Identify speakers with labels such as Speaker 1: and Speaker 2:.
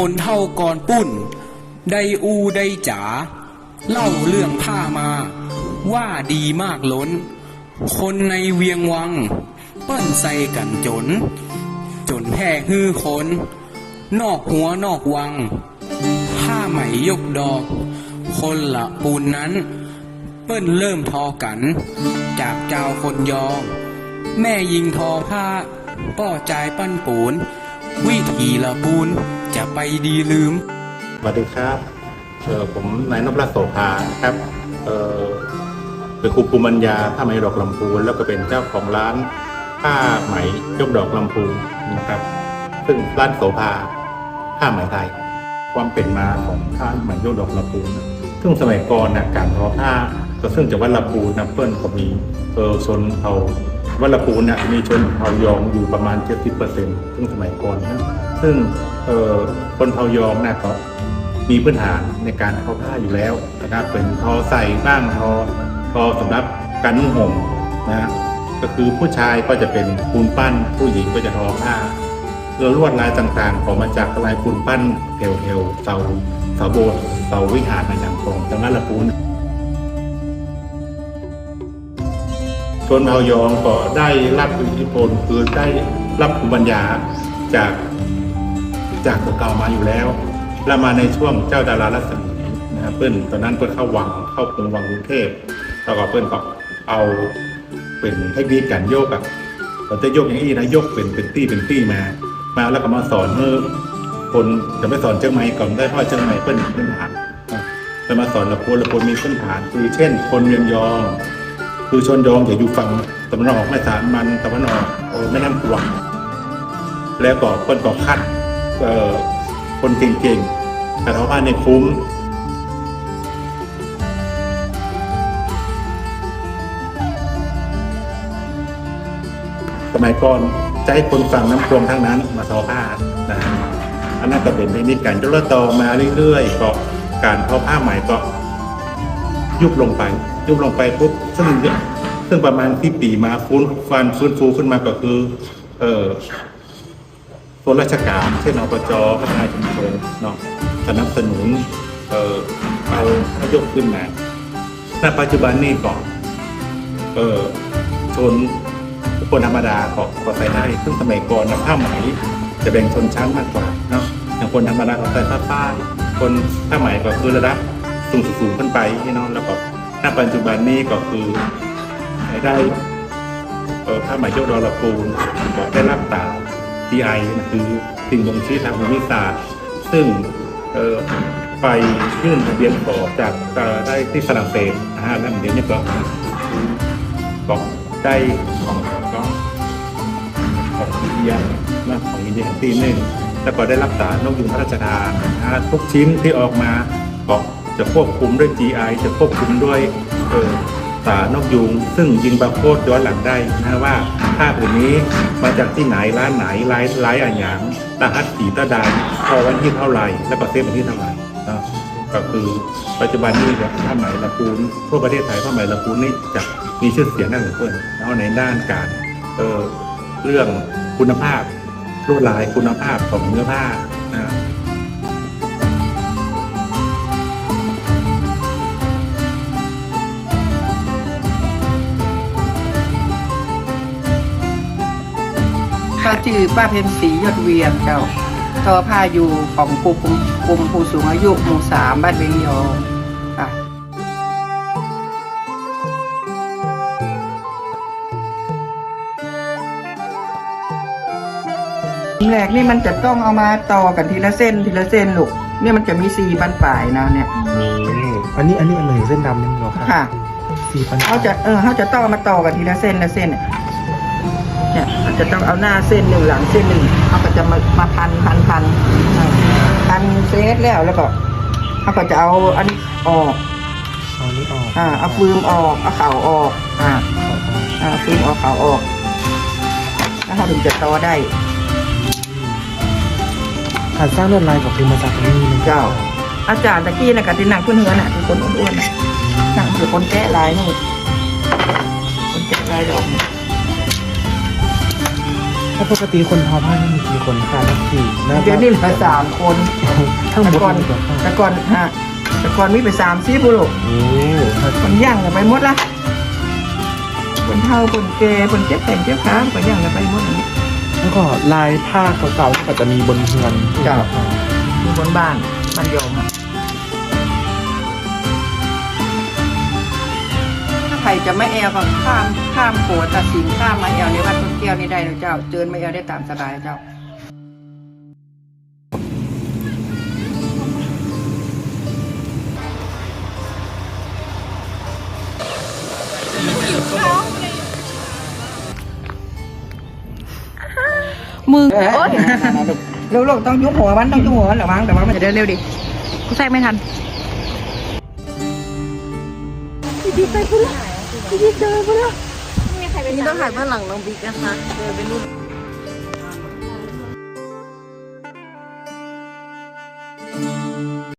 Speaker 1: คนเท่าก่อนปุ้น ได้อูได้จ๋า เล่าเรื่องผ้ามา ว่าดีมากล้น คนในเวียงวัง เปิ้นใส่กันจน จนแท้ฮือคน นอกหัวนอกวัง ผ้าไหมยกดอก คนละปูนนั้น เปิ้นเริ่มทอกัน จากเจ้าคนยอง แม่ยิงทอผ้าป้อจายปั้นปูน วิถีละปูนจะไปดีลืม
Speaker 2: สวัสดีครับเออผมนายนพรัตน์โสภาครับเออเป็นครูภูมิปัญญาผ้าไหมดอกลำพูนแล้วก็เป็นเจ้าของร้านผ้าไหมยกดอกลำพูนนะครับ ซึ่งร้านโสภาผ้าไหมไทย ความเป็นมาของผ้าไหมยกดอกลำพูนซึ่งสมัยก่อนนะการทอผ้าก็ซึ่งจากวัดลำพูนนะเปิ้ลก็มีเออชนเผ่า วัดลำพูนเนี่ยมีชนเผ่ายองอยู่ประมาณ 70%ซึ่งสมัยก่อนนะซึ่งเออคนเผ่ายองนะก็มีพื้นฐานในการทอผ้าอยู่แล้วนะครับเป็นทอใส่บ้างทอทอสำหรับการนุ่งห่มนะก็คือผู้ชายก็จะเป็นปูนปั้น ผู้หญิงก็จะทอผ้าแล้วลวดลายต่างๆของมาจากลายปูนปั้นเทวๆเสาเสาโบสถ์เสาวิหารในต่างๆของจังหวัดละปูน ชนเผ่ายองก็ได้รับอิทธิพลคือได้รับภูมิปัญญาจากจากตัวเก่ามาอยู่แล้ว แล้วมาในช่วงเจ้าดารารัศมีนะครับเปิ้ลตอนนั้นเปิ้ลเข้าวังเข้ากรุงวังกรุงเทพแล้วก็เปิ้ลก็เอาเป็นเทคนิคการโยกอะเราจะโยกอย่างนี้นะโยกเป็นเป็นตี้เป็นตี้มา มาแล้วก็มาสอนเมื่อคนจะไม่สอนเชียงใหม่ก่อนได้เพราะเชียงใหม่เปิ้ลมีพื้นฐานจะมาสอนละคนละคนมีพื้นฐานคือเช่น คนเวียงยอง คือชนยองอย่าอยู่ฝั่งตะวันออกแม่สารมันตะวันออกอแม่น้ำกวางแล้วก็คนก็คัดคนเก่งๆแต่เขาว่าในคุ้มสมัยก่อนจะให้คนฝั่งน้ำพวงทั้งนั้นมาทอผ้านะฮะอันนั้นก็เป็นเทคนิคการยกระต่อมาเรื่อยๆก็การทอผ้าใหม่ก็ยุบลงไป ยุบลงไปปุ๊บซึ่งซึ่งประมาณที่ปีมาฟื้นฟันฟื้นฟูขึ้นมาก็คือเออส่วนราชการเช่นอบจพัฒนาชุมชนเนาะสนับสนุนเอ่อเอาเอายกขึ้นมาณปัจจุบันนี่ก็เออชนคนธรรมดาก็ก็ใส่ได้ซึ่งสมัยก่อนนะผ้าไหมจะแบ่งชนชั้นมากกว่าเนาะอย่างคนธรรมดาก็ใส่ผ้าป้ายคนผ้าไหมก็คือระดับสูงสูงขึ้นไปเนาะแล้วก็ ณปัจจุบันนี้ก็คือได้ผ้าไหมยกดอลลาปูนบอกได้รับตรา GI คือสิ่งบ่งชี้ทางภูมิศาสตร์ ซึ่งไปยื่นทะเบียนขอจากได้ที่ฝรั่งเศสนะฮะแล้วเดี๋ยวนี้ก็บอกได้ของก็ของอินเดียนะของอินเดียปีหนึ่งแล้วก็ได้รับสารนกยุงพระราชทานนะทุกชิ้นที่ออกมาก็ จะควบคุมด้วย GI จะควบคุมด้วยเอ่อสานกยุง ซึ่งยิงบาโคดย้อนหลังได้นะว่าภาพอื่นนี้มาจากที่ไหนร้านไหนไลน์ไลน์อ่านหยางรหัสสีตาดานพอวันที่เท่าไหร่ แล้วก็เซฟวันที่เท่าไหร่นะก็คือปัจจุบันนี้แบบผ้าไหมละปูนทั่วประเทศไทยผ้าไหมละปูนนี่จะมีชื่อเสียงด้านเพื่อนแล้วในด้านการเเรื่องคุณภาพลวดลายคุณภาพของเนื้อผ้านะ
Speaker 3: ป้าชื่อป้าเพ็ญศรียอดเวียงเจ้าทอผ้าอยู่ของกลุ่มกลุ่มผู้สูงอายุหมู่สามบ้านเวียงยองค่ะแรกนี่มันจะต้องเอามาต่อกันทีละเส้นทีละเส้นลูกเนี่ยมันจะมีสี่บันปลายนะเนี่ย
Speaker 4: อันนี้อันนี้อันไหนเส้นดำนี่มั้งเหรอครับ
Speaker 3: ค่ะ
Speaker 4: สี่พัน
Speaker 3: เขาจะเออเขาจะต้องเอามาต่อกันทีละเส้นละเส้น เนี่ยเนี่ยเขาจะต้องเอาหน้าเส้นหนึ่งหลังเส้นหนึ่งเขาก็จะมามาพันพันพันอ่าพันเซตแล้วแล้วก็เขาก็จะเอาอันนี้ออก
Speaker 4: เอานี้ออก
Speaker 3: อ่าเอาฟืมออกเอาเข่าออกอ่าอ่าฟืมออกเข่าออกแล้วเขาถึงจะต่อได้
Speaker 4: การสร้างลวดลายกับคือมาจากที่นี่นะ
Speaker 3: เจ้า อาจารย์ตะกี้นะกับที่นั่งขึ้นเฮือน่ะที่คนอ้วนๆน่ะนั่งคือคนแกะลายนี่คนแกะลายดอกนี่
Speaker 4: ถ้าปกติคนทอผ้านี่มีกี่คนคะนักสี่น่าจะ
Speaker 3: เดี๋ยวนี้เหลือสามคน
Speaker 4: ทั้งหม
Speaker 3: แต่
Speaker 4: ด
Speaker 3: ก่อน
Speaker 4: มีกี่คน
Speaker 3: แต่ก่อนฮะแต่ก่อนมีไปสามสี่บุรุษ
Speaker 4: โอ้ถ้า
Speaker 3: คนย่างกันไปหมดละคนเฒ่าคนแก่คนเจ็บแขนเจ็บขาคนย่างกันไปหมดอันนี้
Speaker 4: แล้วก็ลายผ้าเก่าๆที่ก็จะมีบนเรือน
Speaker 3: เจ้าอยู่บนบ้านบ้านยมอะ ครจะไม่แอลก็ข้ามข้ามโขดตัดสินข้ามมาแอลในวัดต้นแก้วนี่ได้นะเจ้า เจิญมาแอลได้ตามสบายเจ้า
Speaker 5: มือโอ๊ย
Speaker 3: เร็วๆต้องยุบหัวมันต้องยุบหัวมันเหรอมั้งแต่ว่ามันจะเดินเร็วดิ
Speaker 5: กูแทรกไม่ทันดีไปพุ่น ละดีเจอพุ่นละไม่มีใครเป็นต้องถ่ายเบื้องหลังน้องบิ๊กนะคะเจอเป็นรุ่น